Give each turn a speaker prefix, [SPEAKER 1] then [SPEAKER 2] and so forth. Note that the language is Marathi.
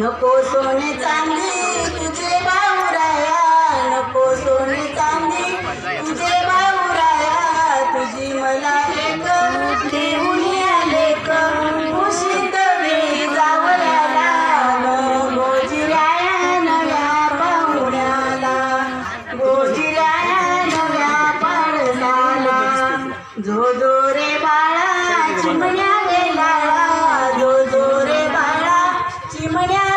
[SPEAKER 1] नको सोने चांदी तुझे बाऊराया नको सोने चांदी तुझे बाऊराया तुझी मला एक देऊन आले कुशीत वेळी जावयाला गोजिराया नव्या पाहुण्याला. गोजिराया नव्या पाडसाला जो जो रे बाळा चिमण्या रे जो जो रे बाळा चिमण्या